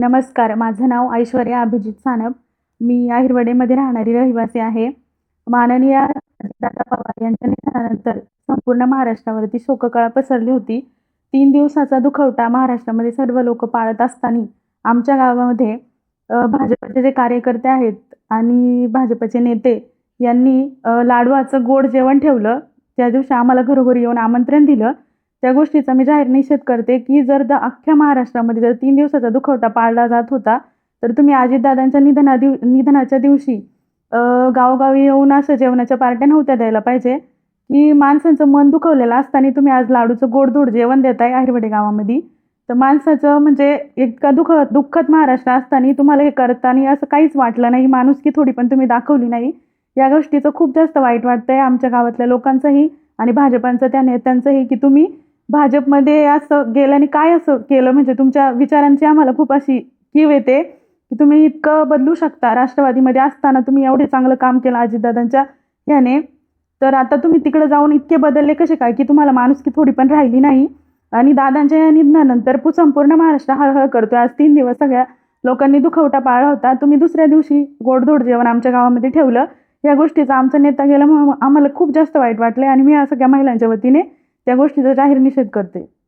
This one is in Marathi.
नमस्कार माझं नाव ऐश्वर्या अभिजित सानप. मी आहिरवडेमध्ये राहणारी रहिवासी आहे. माननीय दादा पवार यांच्या निधनानंतर संपूर्ण महाराष्ट्रावरती शोककळा पसरली होती. तीन दिवसाचा दुखवटा महाराष्ट्रामध्ये सर्व लोक पाळत असताना आमच्या गावामध्ये भाजपचे जे कार्यकर्ते आहेत आणि भाजपचे नेते यांनी लाडवाचं गोड जेवण ठेवलं. त्या दिवशी आम्हाला घरोघरी येऊन आमंत्रण दिलं. त्या गोष्टीचा मी जाहीर निषेध करते की जर द अख्ख्या महाराष्ट्रामध्ये जर तीन दिवसाचा दुखवटा पाळला जात होता तर तुम्ही अजितदादांच्या निधना दिव निधनाच्या दिवशी गावोगावी येऊन असं जेवणाच्या पार्ट्या नव्हत्या द्यायला पाहिजे की माणसांचं मन दुखवलेलं असताना तुम्ही आज लाडूचं गोडधोड जेवण देताय आहिरवडे गावामध्ये तर माणसाचं म्हणजे इतका दुःख दुःखद महाराष्ट्र असताना तुम्हाला हे करताना असं काहीच वाटलं नाही माणुसकी थोडी पण तुम्ही दाखवली नाही. या गोष्टीचं खूप जास्त वाईट वाटतंय आमच्या गावातल्या लोकांचंही आणि भाजपांचं त्या नेत्यांचंही की तुम्ही भाजपमध्ये असं गेलं आणि काय असं केलं? म्हणजे तुमच्या विचारांची आम्हाला खूप अशी कीव येते की तुम्ही इतकं बदलू शकता. राष्ट्रवादीमध्ये असताना तुम्ही एवढे चांगलं काम केलं अजितदादांच्या ह्याने. तर आता तुम्ही तिकडे जाऊन इतके बदलले कसे काय? की तुम्हाला माणुसकी थोडी पण राहिली नाही. आणि दादांच्या या निधनानंतर संपूर्ण महाराष्ट्र हळहळ करतोय. आज तीन दिवस सगळ्या लोकांनी दुखवटा पाळला होता. तुम्ही दुसऱ्या दिवशी गोडधोड जेवण आमच्या गावामध्ये ठेवलं. या गोष्टीचा आमचा नेता गेल्यामुळे आम्हाला खूप जास्त वाईट वाटलं आणि मी या सगळ्या महिलांच्या वतीने त्या गोष्टीचा जाहीर निषेध करते.